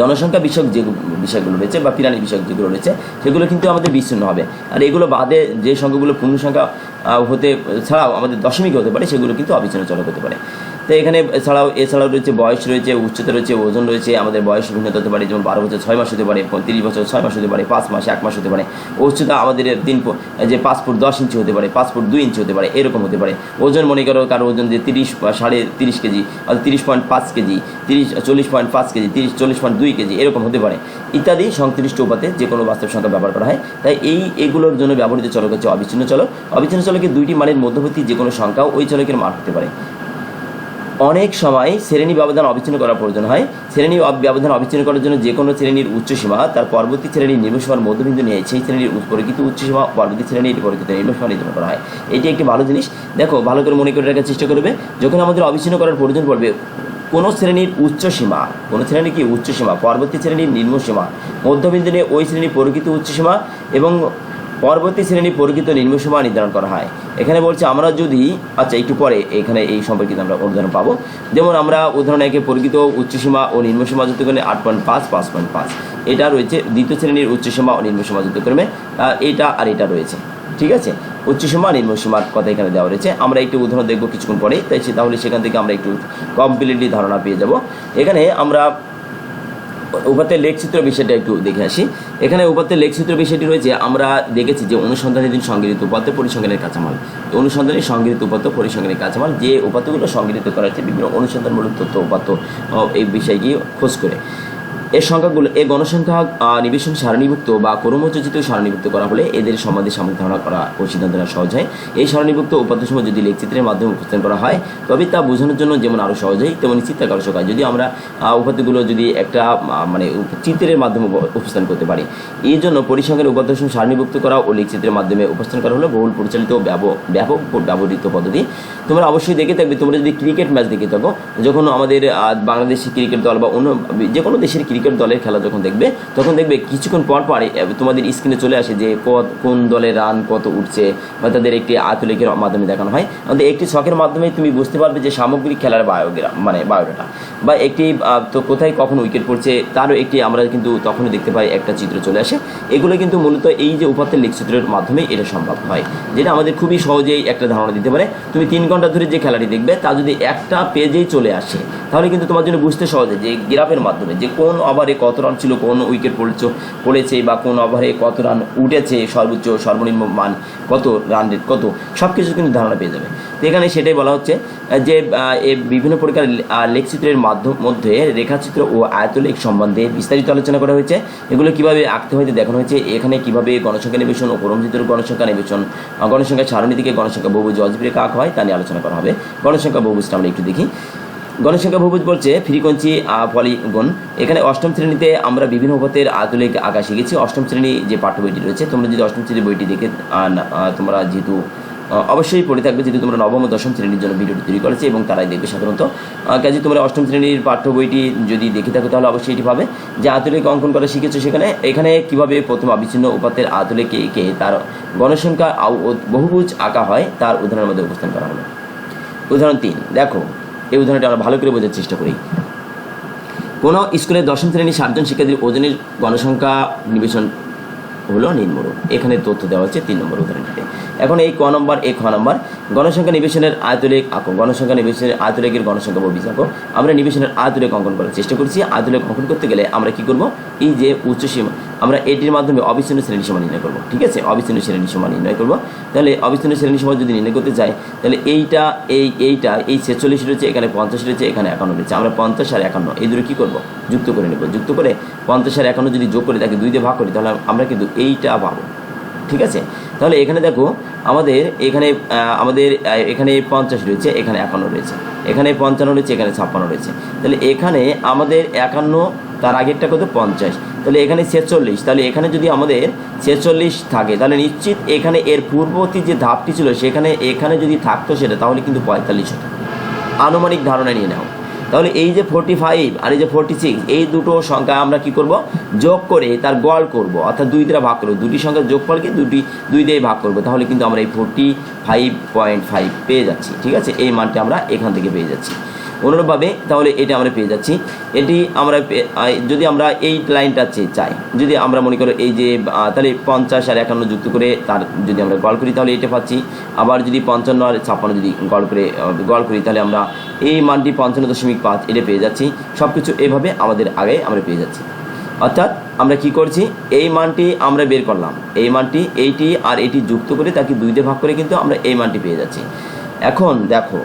জনসংখ্যা বিষয়ক যে বিষয়গুলো রয়েছে বা প্রাণী বিষয়ক যেগুলো রয়েছে সেগুলো কিন্তু আমাদের বিচ্ছিন্ন হবে আর এগুলো বাদে যে সংখ্যাগুলো পূর্ণ সংখ্যা হতে ছাড়াও আমাদের দশমিক হতে পারে সেগুলো কিন্তু অবিচ্ছিন্ন চলক হতে পারে তো এখানে এছাড়াও এছাড়াও রয়েছে বয়স রয়েছে উচ্চতা রয়েছে ওজন রয়েছে আমাদের বয়স ভিন্নতা হতে পারে যেমন বারো বছর ছয় মাস হতে পারে পঁয়ত্রিশ বছর ছয় মাস হতে পারে পাঁচ মাস এক মাস হতে পারে উচ্চতা আমাদের তিন যে পাঁচ ফুট দশ ইঞ্চি হতে পারে পাঁচ ফুট দুই ইঞ্চি হতে পারে এরকম হতে পারে ওজন মনে করো কারো ওজন যে তিরিশ সাড়ে তিরিশ কেজি অর্থাৎ তিরিশ পয়েন্ট পাঁচ কেজি তিরিশ চল্লিশ পয়েন্ট পাঁচ কেজি তিরিশ চল্লিশ পয়েন্ট দুই কেজি এরকম হতে পারে ইত্যাদি সংশ্লিষ্ট উপাতে যে কোনো বাস্তব সংখ্যা ব্যবহার করা হয় তাই এই এগুলোর জন্য ব্যবহৃত চলক হচ্ছে অবিচ্ছিন্ন চলক অবিচ্ছিন্ন চলক চলকের দুইটি মানের মধ্যবর্তী যে কোনো সংখ্যা ওই চলকের মান হতে পারে অনেক সময় শ্রেণী ব্যবধান অবিচ্ছিন্ন করার প্রয়োজন হয় শ্রেণী ব্যবধান অবিচ্ছিন্ন করার জন্য যে কোনো শ্রেণীর উচ্চসীমা তার পরবর্তী শ্রেণীর নিম্নসীমার মধ্যবিন্দু নিয়ে সেই শ্রেণীর পরিচিত উচ্চসীমা পরবর্তী শ্রেণীর পরিচিত নিম্নসীমা নির্ধারণ করা হয় এটি একটি ভালো জিনিস দেখো ভালো করে মনে করে রাখার চেষ্টা করবে যখন আমাদের অবিচ্ছিন্ন করার প্রয়োজন পড়বে কোনো শ্রেণীর উচ্চসীমা কোনো শ্রেণীর কি উচ্চসীমা পরবর্তী শ্রেণীর নিম্নসীমা মধ্যবিন্দু নিয়ে ওই শ্রেণীর প্রকৃত উচ্চসীমা এবং পরবর্তী শ্রেণী প্রকৃত সীমা নির্ধারণ করা হয় এখানে বলছে আমরা যদি আচ্ছা একটু পরে এখানে এই সম্পর্কিত আমরা উদাহরণ পাবো যেমন আমরা উদাহরণ একে প্রকৃত উচ্চসীমা ও নিম্নসীমা যুদ্ধক্রমে আট পয়েন্ট পাঁচ পাঁচ পয়েন্ট পাঁচ এটা রয়েছে দ্বিতীয় শ্রেণীর উচ্চসীমা ও নিম্নসীমা যুদ্ধক্রমে এটা আর এটা রয়েছে ঠিক আছে উচ্চসীমা সীমার কথা এখানে দেওয়া রয়েছে আমরা একটু উদাহরণ দেখবো কিছুক্ষণ পরে তাই তাহলে সেখান থেকে আমরা একটু কমপ্লিটলি ধারণা পেয়ে যাব এখানে আমরা উপাত্তের লেখচিত্র বিষয়টা একটু দেখে আসি এখানে উপাত্তের লেখচিত্র বিষয়টি রয়েছে আমরা দেখেছি যে অনুসন্ধানের দিন সংগৃহীত উপাত্ত পরিসংখ্যানের কাঁচামাল অনুসন্ধানী সংগৃহীত উপাত্ত পরিসংখ্যানের কাঁচামাল যে উপাত্তগুলো সংগৃহীত করা হচ্ছে বিভিন্ন অনুসন্ধানমূলক তথ্য উপাত্ত এই বিষয়ে গিয়ে খোঁজ করে এই সংখ্যাগুলো এই গণসংখ্যা নিবেশন সারণীভুক্ত বা ক্রমযোজিত সারণীভুক্ত করা হলে এদের সমাধি সাময়িক ধারণা করা ও সিদ্ধান্ত নেওয়া সহজ হয় এই সারণীভুক্ত সময় যদি লেখচিত্রের মাধ্যমে উপস্থাপন করা হয় তবে তা বোঝানোর জন্য যেমন আরও সহজ হয় তেমন চিত্রাকার হয় যদি আমরা উপাধিগুলো যদি একটা মানে চিত্রের মাধ্যমে উপস্থান করতে পারি এই জন্য পরিসংখ্যানের উপাত্তসমূহ সারণীভুক্ত করা ও লেখচিত্রের মাধ্যমে উপস্থান করা হলো বহুল পরিচালিত ব্যাপক ব্যবহৃত পদ্ধতি তোমরা অবশ্যই দেখে থাকবে তোমরা যদি ক্রিকেট ম্যাচ দেখে থাকো যখন আমাদের বাংলাদেশি ক্রিকেট দল বা অন্য যে কোনো দেশের ক্রিকেট ক্রিকেট দলের খেলা যখন দেখবে তখন দেখবে কিছুক্ষণ পর পর তোমাদের স্ক্রিনে চলে আসে যে কত কোন দলে রান কত উঠছে বা তাদের একটি আতলিকের মাধ্যমে দেখানো হয় আমাদের একটি শখের মাধ্যমে তুমি বুঝতে পারবে যে সামগ্রিক খেলার বায়োগ্রাম মানে বায়োডাটা বা একটি তো কোথায় কখন উইকেট পড়ছে তারও একটি আমরা কিন্তু তখনই দেখতে পাই একটা চিত্র চলে আসে এগুলো কিন্তু মূলত এই যে উপাত্তের লেখচিত্রের মাধ্যমে এটা সম্ভব হয় যেটা আমাদের খুবই সহজেই একটা ধারণা দিতে পারে তুমি তিন ঘন্টা ধরে যে খেলাটি দেখবে তা যদি একটা পেজেই চলে আসে তাহলে কিন্তু তোমার জন্য বুঝতে সহজে যে গ্রাফের মাধ্যমে যে কোন ওভারে কত রান ছিল কোন উইকেট পড়েছে বা কোন ওভারে কত রান উঠেছে সর্বোচ্চ সর্বনিম্ন মান কত রান রেট কত সব কিছু কিন্তু ধারণা পেয়ে যাবে তো এখানে সেটাই বলা হচ্ছে যে বিভিন্ন প্রকার লেখচিত্রের মাধ্যম মধ্যে রেখাচিত্র ও আয়তলেখ সম্বন্ধে বিস্তারিত আলোচনা করা হয়েছে এগুলো কিভাবে আঁকতে হয়েছে দেখানো হয়েছে এখানে কিভাবে গণসংখ্যা নিবেশন ও পরমচিত্র গণসংখ্যা নিবেশন গণসংখ্যা সারণী থেকে গণসংখ্যা বহু জজবিরে কাক হয় তা নিয়ে আলোচনা করা হবে গণসংখ্যা বহুবুজটা আমরা একটু দেখি গণসংখ্যা বহুভুজ বলছে ফ্রিকোয়েন্সি পলিগন এখানে অষ্টম শ্রেণীতে আমরা বিভিন্ন উপপাতের আধুনিক আঁকা শিখেছি অষ্টম শ্রেণী যে পাঠ্য বইটি রয়েছে তোমরা যদি অষ্টম শ্রেণীর বইটি দেখে তোমরা যেহেতু অবশ্যই পড়ে থাকবে যেহেতু তোমরা নবম ও দশম শ্রেণীর জন্য ভিডিওটি তৈরি করেছে এবং তারাই দেখবে সাধারণত কাজে তোমরা অষ্টম শ্রেণীর পাঠ্য বইটি যদি দেখে থাকো তাহলে অবশ্যই এটি পাবে যে আধুনিক অঙ্কন করা শিখেছো সেখানে এখানে কিভাবে প্রথম আবিচ্ছিন্ন উপাত্তের আতুলিকে তার গণসংখ্যা বহুভুজ আঁকা হয় তার উদাহরণের মধ্যে উপস্থান করা হলো উদাহরণ তিন দেখো এই উদাহরণটা আমরা ভালো করে বোঝার চেষ্টা করি কোনো স্কুলের দশম শ্রেণীর সাতজন শিক্ষার্থীর ওজনের গণসংখ্যা নিবেশন হলো নিম্নরু এখানে তথ্য দেওয়া হচ্ছে তিন নম্বর উদাহরণটিতে এখন এই ক নম্বর এই খ নম্বর গণসংখ্যা নিবেশনের আয়তলেখ আঁকো গণসংখ্যা নিবেশনের আয়তলেখের গণসংখ্যা ববিজ আঁকো আমরা নিবেশনের আয়তলেখ অঙ্কন করার চেষ্টা করছি আয়তলেখ অঙ্কন করতে গেলে আমরা কি করব এই যে উচ্চ সীমা আমরা এটির মাধ্যমে অবিচ্ছিন্ন শ্রেণী সীমা নির্ণয় করব ঠিক আছে অবিচ্ছিন্ন শ্রেণী সীমা নির্ণয় করবো তাহলে অবিচ্ছিন্ন শ্রেণী সীমা যদি নির্ণয় করতে যাই তাহলে এইটা এই এইটা এই ছেচল্লিশ রয়েছে এখানে পঞ্চাশ রয়েছে এখানে একান্ন রয়েছে আমরা পঞ্চাশ আর একান্ন এই দুটো কী করবো যুক্ত করে নেব যুক্ত করে পঞ্চাশ আর একান্ন যদি যোগ করে তাকে দুই দিয়ে ভাগ করি তাহলে আমরা কিন্তু এইটা পাবো ঠিক আছে তাহলে এখানে দেখো আমাদের এখানে আমাদের এখানে পঞ্চাশ রয়েছে এখানে একান্ন রয়েছে এখানে পঞ্চান্ন রয়েছে এখানে ছাপ্পান্ন রয়েছে তাহলে এখানে আমাদের একান্ন তার আগেরটা কত পঞ্চাশ তাহলে এখানে ছেচল্লিশ তাহলে এখানে যদি আমাদের ছেচল্লিশ থাকে তাহলে নিশ্চিত এখানে এর পূর্ববর্তী যে ধাপটি ছিল সেখানে এখানে যদি থাকতো সেটা তাহলে কিন্তু পঁয়তাল্লিশ হতো আনুমানিক ধারণা নিয়ে নেওয়া তাহলে এই যে ফোরটি ফাইভ আর এই যে ফোরটি সিক্স এই দুটো সংখ্যা আমরা কি করব যোগ করে তার গড় করব অর্থাৎ দুই দ্বারা ভাগ করবো দুটি সংখ্যার যোগফলকে দুটি দুই দিয়ে ভাগ করবো তাহলে কিন্তু আমরা এই ফোরটি ফাইভ পয়েন্ট ফাইভ পেয়ে যাচ্ছি ঠিক আছে এই মানটি আমরা এখান থেকে পেয়ে যাচ্ছি অনুরূপভাবে তাহলে এটা আমরা পেয়ে যাচ্ছি এটি আমরা যদি আমরা এই লাইনটা চাই যদি আমরা মনে করো এই যে তাহলে পঞ্চাশ আর একান্ন যুক্ত করে তার যদি আমরা গল করি তাহলে এটা পাচ্ছি আবার যদি পঞ্চান্ন আর ছাপ্পান্ন যদি গল করে গল করি তাহলে আমরা এই মানটি পঞ্চান্ন দশমিক পাঁচ এটা পেয়ে যাচ্ছি সব কিছু এভাবে আমাদের আগে আমরা পেয়ে যাচ্ছি অর্থাৎ আমরা কি করছি এই মানটি আমরা বের করলাম এই মানটি এইটি আর এটি যুক্ত করে তাকে দুইটা ভাগ করে কিন্তু আমরা এই মানটি পেয়ে যাচ্ছি এখন দেখো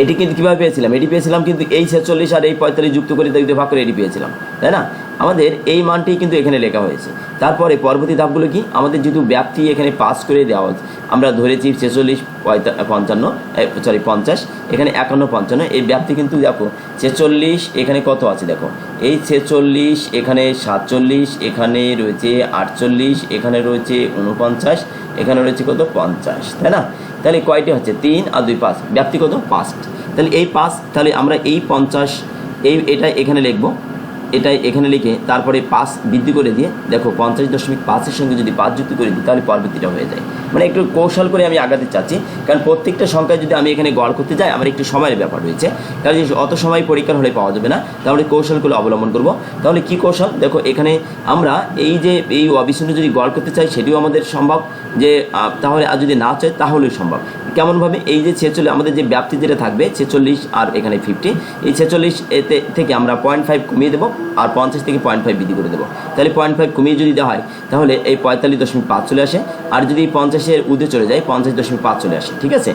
এটি কিন্তু কীভাবে পেয়েছিলাম এটি পেয়েছিলাম কিন্তু এই ছেচল্লিশ আর এই পঁয়তাল্লিশ যুক্ত করে দেখতে ভাগ করে এটি পেয়েছিলাম তাই না আমাদের এই মানটি কিন্তু এখানে লেখা হয়েছে তারপরে পরবর্তী ধাপগুলো কি আমাদের যেহেতু ব্যাপ্তি এখানে পাস করে দেওয়া হয়েছে আমরা ধরেছি ছেচল্লিশ পঞ্চান্ন সরি পঞ্চাশ এখানে একান্ন পঞ্চান্ন এই ব্যাপ্তি কিন্তু দেখো ছেচল্লিশ এখানে কত আছে দেখো এই ছেচল্লিশ এখানে সাতচল্লিশ এখানে রয়েছে আটচল্লিশ এখানে রয়েছে উনপঞ্চাশ এখানে রয়েছে কত পঞ্চাশ তাই না তাহলে কয়টি হচ্ছে তিন আর দুই পাঁচ ব্যক্তিগত পাঁচটি তাহলে এই পাঁচ তাহলে আমরা এই পঞ্চাশ এই এটা এখানে লিখবো এটাই এখানে লিখে তারপরে পাঁচ বৃদ্ধি করে দিয়ে দেখো পঞ্চাশ দশমিক পাঁচের সঙ্গে যদি পাঁচ যুক্ত করে দিই তাহলে পরবর্তীটা হয়ে যায় মানে একটু কৌশল করে আমি আগাতে চাচ্ছি কারণ প্রত্যেকটা সংখ্যায় যদি আমি এখানে গড় করতে যাই আমার একটু সময়ের ব্যাপার রয়েছে কারণ অত সময় পরীক্ষার হলে পাওয়া যাবে না তাহলে কৌশলগুলো অবলম্বন করব তাহলে কি কৌশল দেখো এখানে আমরা এই যে এই অবিচ্ছিন্ন যদি গড় করতে চাই সেটিও আমাদের সম্ভব যে তাহলে আর যদি না চাই তাহলেই সম্ভব কেমনভাবে এই যে ছেচল্লিশ আমাদের যে ব্যাপ্তি যেটা থাকবে ছেচল্লিশ আর এখানে ফিফটি এই ছেচল্লিশ এতে থেকে আমরা পয়েন্ট ফাইভ কমিয়ে দেবো আর পঞ্চাশ থেকে পয়েন্ট ফাইভ বৃদ্ধি করে দেবো তাহলে পয়েন্ট ফাইভ কমিয়ে যদি দেওয়া হয় তাহলে এই পঁয়তাল্লিশ দশমিক পাঁচ চলে আসে আর যদি পঞ্চাশের উদে চলে যায় পঞ্চাশ দশমিক পাঁচ চলে আসে ঠিক আছে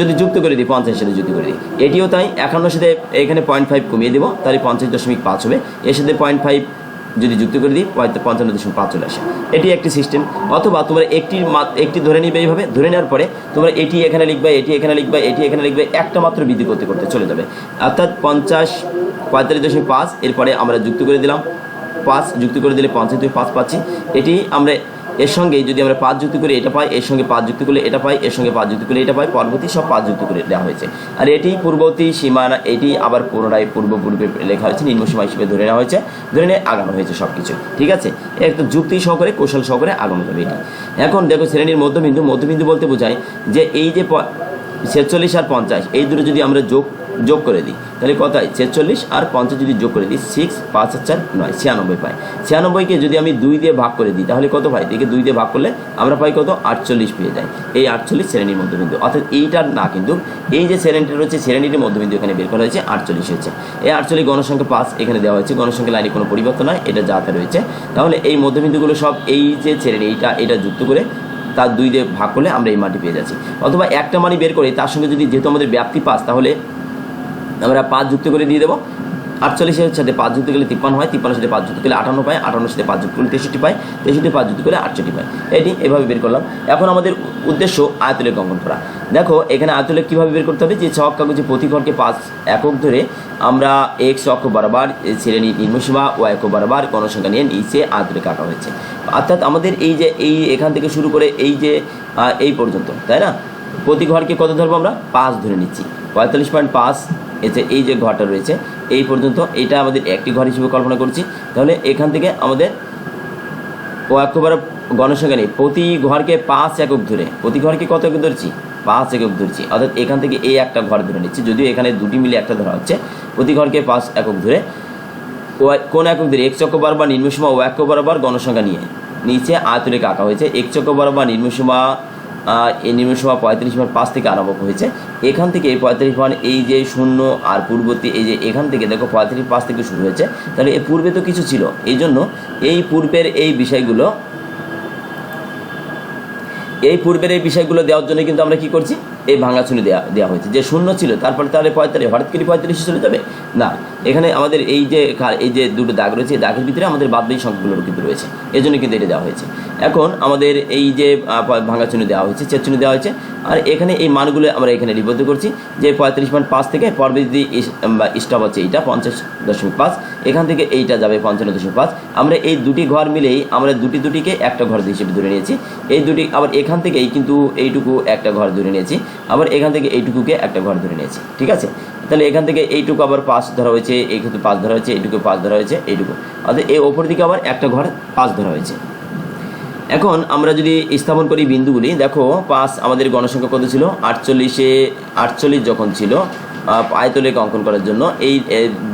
যদি যুক্ত করে দিই পঞ্চাশের সাথে যুক্ত করে দিই এটিও তাই একান্ন সাথে এখানে পয়েন্ট ফাইভ কমিয়ে দেবো তাহলে পঞ্চাশ দশমিক পাঁচ হবে এর সাথে পয়েন্ট ফাইভ যদি যুক্ত করে দিই পঞ্চান্ন দশমিক পাঁচ চলে আসে এটি একটি সিস্টেম অথবা তোমরা একটি একটি ধরে নিবে এইভাবে ধরে নেওয়ার পরে তোমরা এটি এখানে লিখবে এটি এখানে লিখবে এটি এখানে লিখবে একটা মাত্র বৃদ্ধি করতে করতে চলে যাবে অর্থাৎ পঞ্চাশ পঁয়তাল্লিশ দশমিক পাঁচ এরপরে আমরা যুক্ত করে দিলাম পাঁচ যুক্ত করে দিলে পঞ্চাশ পাঁচ পাচ্ছি এটি আমরা এর সঙ্গে যদি আমরা পাঁচ যুক্তি করে এটা পাই এর সঙ্গে পাঁচ যুক্তি করলে এটা পাই এর সঙ্গে পাঁচ যুক্তি করলে এটা পাই পরবর্তী সব পাঁচ যুক্তি করে দেওয়া হয়েছে আর এটি পূর্ববর্তী সীমানা এটি আবার পুনরায় পূর্বপূর্বে লেখা হয়েছে নিম্ন সীমা হিসেবে ধরে নেওয়া হয়েছে ধরে নিয়ে আগানো হয়েছে সব কিছু ঠিক আছে একটা যুক্তি সহকারে কৌশল সহকারে আগানো হবে এটি এখন দেখো শ্রেণীর মধ্যবিন্দু মধ্যবিন্দু বলতে বোঝায় যে এই যে ছেচল্লিশ আর পঞ্চাশ এই দুটো যদি আমরা যোগ যোগ করে দিই তাহলে কত হয় ছেচল্লিশ আর পঞ্চাশ যদি যোগ করে দিই সিক্স পাঁচ আর চার নয় ছিয়ানব্বই পাই ছিয়ানব্বইকে যদি আমি দুই দিয়ে ভাগ করে দিই তাহলে কত পাই দেখি দুই দিয়ে ভাগ করলে আমরা পাই কত আটচল্লিশ পেয়ে যাই এই আটচল্লিশ শ্রেণীর মধ্যবিন্দু অর্থাৎ এইটার না কিন্তু এই যে শ্রেণীটা রয়েছে শ্রেণীটির মধ্যবিন্দু এখানে বের করা হয়েছে আটচল্লিশ হয়েছে এই আটচল্লিশ গণসংখ্যা পাঁচ এখানে দেওয়া হয়েছে গণসংখ্যা লাইনে কোনো পরিবর্তন নয় এটা যাতে রয়েছে তাহলে এই মধ্যবিন্দুগুলো সব এই যে শ্রেণী এইটা এটা যুক্ত করে তার দুই দিয়ে ভাগ করলে আমরা এই মাটি পেয়ে যাচ্ছি অথবা একটা মানি বের করে তার সঙ্গে যদি যেহেতু আমাদের ব্যাপ্তি পাস তাহলে আমরা পাঁচ যুক্ত করে দিয়ে দেবো আটচল্লিশের সাথে পাঁচ যুক্ত করলে তিপ্পান্ন হয় তিপ্পান্ন সাথে পাঁচ যুক্ত করলে আটান্ন পায় আটান্ন সাথে পাঁচ যুক্ত করলে তেষট্টি পায় তেষট্টি পাঁচ যুক্ত করলে আটষট্টি পায় এটি এভাবে বের করলাম এখন আমাদের উদ্দেশ্য আয়তলে অঙ্কন করা দেখো এখানে আয়তলে কীভাবে বের করতে হবে যে ছক কাগজে প্রতি ঘরকে পাঁচ একক ধরে আমরা এক্স অক্ষ বরাবর শ্রেণী নিম্নসীমা ও এক বরাবর গণসংখ্যা নিয়ে নিচে আয়তলে কাটা হয়েছে অর্থাৎ আমাদের এই যে এই এখান থেকে শুরু করে এই যে এই পর্যন্ত তাই না প্রতি ঘরকে কত ধরবো আমরা পাঁচ ধরে নিচ্ছি পঁয়তাল্লিশ পয়েন্ট পাঁচ এতে এই যে ঘরটা রয়েছে এই পর্যন্ত এটা আমাদের একটি ঘর হিসেবে কল্পনা করছি তাহলে এখান থেকে আমাদের ও একবার গণসংখ্যা নেই প্রতি ঘরকে পাঁচ একক ধরে প্রতি ঘরকে কত একক ধরছি পাঁচ একক ধরছি অর্থাৎ এখান থেকে এই একটা ঘর ধরে নিচ্ছি যদিও এখানে দুটি মিলে একটা ধরা হচ্ছে প্রতি ঘরকে পাঁচ একক ধরে কোন একক ধরে এক চক্র বরাবর নিম্নসীমা ও এক বরাবর গণসংখ্যা নিয়ে নিচে আয়তরেখা আঁকা হয়েছে এক চক্র বরাবর নিম্নসীমা নিম্ন সভা পঁয়ত্রিশ মান পাঁচ থেকে আরম্ভ হয়েছে এখান থেকে এই পঁয়ত্রিশ মান এই যে শূন্য আর পূর্ববর্তী এই যে এখান থেকে দেখো পঁয়ত্রিশ পাঁচ থেকে শুরু হয়েছে তাহলে এর পূর্বে তো কিছু ছিল এই জন্য এই পূর্বের এই বিষয়গুলো এই পূর্বের এই বিষয়গুলো দেওয়ার জন্য কিন্তু আমরা কি করছি এই ভাঙাচুলি দেওয়া দেওয়া হয়েছে যে শূন্য ছিল তারপরে তাহলে পঁয়তাল্লিশ হঠাৎ করে পঁয়তাল্লিশে চলে যাবে না এখানে আমাদের এই যে এই যে দুটো দাগ রয়েছে দাগের ভিতরে আমাদের বাদবাহী সংখ্যাগুলোর কিন্তু রয়েছে এই জন্য কিন্তু এটা দেওয়া হয়েছে এখন আমাদের এই যে ভাঙা চিহ্ন দেওয়া হয়েছে চিহ্ন দেওয়া হয়েছে আর এখানে এই মানগুলো আমরা এখানে লিপিবদ্ধ করছি যে পঁয়ত্রিশ পয়েন্ট পাঁচ থেকে পর্বে যদি স্টপ হচ্ছে এইটা পঞ্চাশ দশমিক পাঁচ এখান থেকে এইটা যাবে পঞ্চান্ন দশমিক পাঁচ আমরা এই দুটি ঘর মিলেই আমরা দুটি দুটিকে একটা ঘর হিসেবে ধরে নিয়েছি এই দুটি আবার এখান থেকেই কিন্তু এইটুকু একটা ঘর ধরে নিয়েছি আবার এখান থেকে এইটুকুকে একটা ঘর ধরে নিয়েছি ঠিক আছে তাহলে এখান থেকে এইটুকু আবার পাঁচ ধরা হয়েছে এই ক্ষেত্রে পাঁচ ধরা হয়েছে এইটুকু পাঁচ ধরা হয়েছে এইটুকু অর্থাৎ এই ওপর দিকে আবার একটা ঘর পাঁচ ধরা হয়েছে এখন আমরা যদি স্থাপন করি বিন্দুগুলি দেখো পাঁচ আমাদের গণসংখ্যা কত ছিল আটচল্লিশে আটচল্লিশ যখন ছিল আয়তলেখ অঙ্কন করার জন্য এই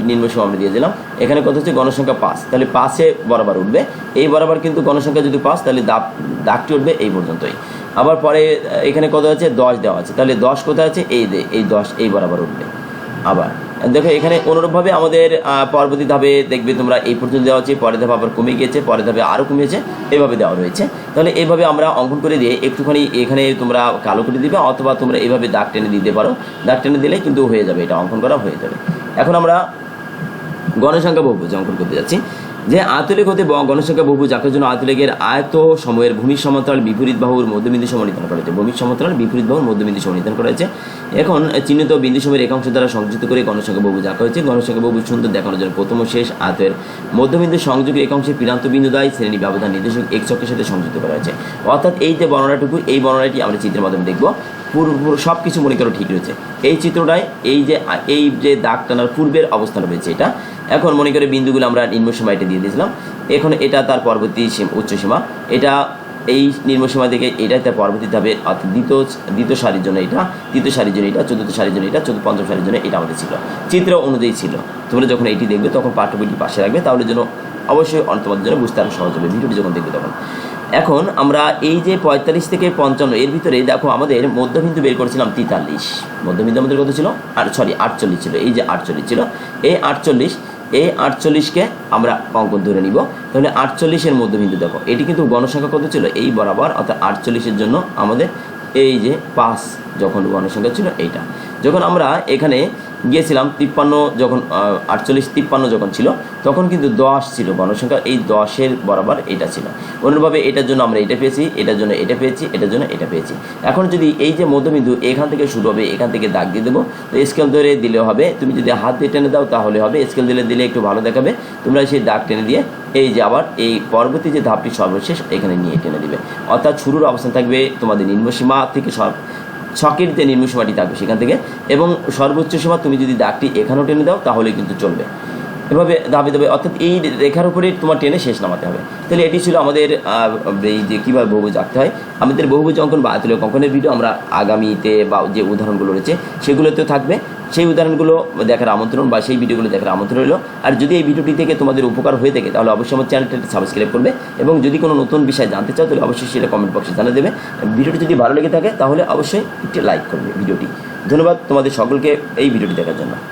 নিম্ন সীমা আমরা দিয়ে দিলাম এখানে কত হচ্ছে গণসংখ্যা পাঁচ তাহলে পাঁচে বরাবর উঠবে এই বরাবর কিন্তু গণসংখ্যা যদি পাঁচ তাহলে দাগ দাগটি উঠবে এই পর্যন্তই আবার পরে এখানে কত আছে দশ দেওয়া আছে তাহলে দশ কোথায় আছে এই দে এই দশ এই বরাবর উঠবে আবার দেখো এখানে অনুরূপভাবে আমাদের পরবর্তী ধাপে দেখবে তোমরা এই পর্যন্ত দেওয়া হচ্ছে পরের ধাপ আবার কমে গিয়েছে পরের ধাপে আরও কমেছে এভাবে দেওয়া রয়েছে তাহলে এইভাবে আমরা অঙ্কন করে দিয়ে একটুখানি এখানে তোমরা কালো করে দিবে অথবা তোমরা এইভাবে দাগ টেনে দিতে পারো দাগ টেনে দিলে কিন্তু হয়ে যাবে এটা অঙ্কন করা হয়ে যাবে এখন আমরা গণসংখ্যা বহু অঙ্কন করতে যাচ্ছি যে আয়তলিক হতে গণসংখ্যা বহু জাতির জন্য আয়তলিকের আয়ত সময়ের ভূমি সমতল বিপরীত বাহুর মধ্যবিন্দু সম নির্ধারণ করা হয়েছে ভূমি সমতল বিপরীত বাহুর মধ্যবিন্দু সম নির্ধারণ করা হয়েছে এখন চিহ্নিত বিন্দু সময়ের একাংশ দ্বারা সংযুক্ত করে গণসংখ্যা বহু জাকা হয়েছে গণসংখ্যা বহু সুন্দর দেখানোর জন্য প্রথম ও শেষ আয়তের মধ্যবিন্দু সংযোগের একাংশে পিরান্ত বিন্দু দ্বারা শ্রেণী ব্যবধান নির্দেশক এক চকের সাথে সংযুক্ত করা হয়েছে অর্থাৎ এই যে বর্ণনাটুকু এই বর্ণনাটি আমরা চিত্রের মাধ্যমে দেখব পূর্ব সব কিছু মনে করো ঠিক রয়েছে এই চিত্রটায় এই যে এই যে দাগ টানার পূর্বের অবস্থান রয়েছে এটা এখন মনে করে বিন্দুগুলো আমরা নিম্নসীমা এটা দিয়ে দিয়েছিলাম এখন এটা তার পরবর্তী উচ্চসীমা এটা এই নিম্নসীমা থেকে এটা তার পরবর্তী ধাপে অর্থাৎ দ্বিতীয় দ্বিতীয় সারির জন্য এটা তৃতীয় সারির জন্য এটা চতুর্থ সারির জন্য এটা চতুর্থ পঞ্চম সারির জন্য এটা আমাদের ছিল চিত্র অনুযায়ী ছিল তোমরা যখন এটি দেখবে তখন পাঠ্যবইটি পাশে রাখবে তাহলে যেন অবশ্যই অন্তমাদের জন্য বুঝতে আরও সহজ হবে ভিডিওটি যখন দেখবে তখন এখন আমরা এই যে পঁয়তাল্লিশ থেকে পঞ্চান্ন এর ভিতরে দেখো আমাদের মধ্যবিন্দু বের করেছিলাম তেতাল্লিশ মধ্যবিন্দু আমাদের কত ছিল আর সরি আটচল্লিশ ছিল এই যে আটচল্লিশ ছিল এই আটচল্লিশ এই আটচল্লিশকে আমরা অঙ্কন ধরে নিব তাহলে আটচল্লিশের মধ্যবিন্দু দেখো এটি কিন্তু গণসংখ্যা কত ছিল এই বরাবর অর্থাৎ আটচল্লিশের জন্য আমাদের এই যে পাস যখন গণসংখ্যা ছিল এইটা যখন আমরা এখানে গিয়েছিলাম তিপ্পান্ন যখন আটচল্লিশ তিপ্পান্ন যখন ছিল তখন কিন্তু দশ ছিল গণসংখ্যা এই দশের বরাবর এটা ছিল অন্যভাবে এটার জন্য আমরা এটা পেয়েছি এটার জন্য এটা পেয়েছি এটার জন্য এটা পেয়েছি এখন যদি এই যে মধ্যবিন্দু এখান থেকে শুরু হবে এখান থেকে দাগ দিয়ে দেবো তো স্কেল ধরে দিলে হবে তুমি যদি হাত দিয়ে টেনে দাও তাহলে হবে স্কেল দিলে দিলে একটু ভালো দেখাবে তোমরা সেই দাগ টেনে দিয়ে এই যে আবার এই পরবর্তী যে ধাপটি সর্বশেষ এখানে নিয়ে টেনে দিবে অর্থাৎ শুরুর অবস্থান থাকবে তোমাদের নিম্নসীমা থেকে সব সকেট দিয়ে নিম্ন থাকবে সেখান থেকে এবং সর্বোচ্চ সীমা তুমি যদি দাগটি এখানেও টেনে দাও তাহলে কিন্তু চলবে এভাবে দাবি দেবে অর্থাৎ এই রেখার উপরে তোমার টেনে শেষ নামাতে হবে তাহলে এটি ছিল আমাদের এই যে কীভাবে বহুভুজ আঁকতে হয় আমাদের বহুভুজ অঙ্কন বা আতলীয় অঙ্কনের ভিডিও আমরা আগামীতে বা যে উদাহরণগুলো রয়েছে সেগুলোতেও থাকবে সেই উদাহরণগুলো দেখার আমন্ত্রণ বা সেই ভিডিওগুলো দেখার আমন্ত্রণ রইল আর যদি এই ভিডিওটি থেকে তোমাদের উপকার হয়ে থাকে তাহলে অবশ্যই আমার চ্যানেলটা সাবস্ক্রাইব করবে এবং যদি কোনো নতুন বিষয় জানতে চাও তাহলে অবশ্যই সেটা কমেন্ট বক্সে জানিয়ে দেবে ভিডিওটি যদি ভালো লেগে থাকে তাহলে অবশ্যই একটি লাইক করবে ভিডিওটি ধন্যবাদ তোমাদের সকলকে এই ভিডিওটি দেখার জন্য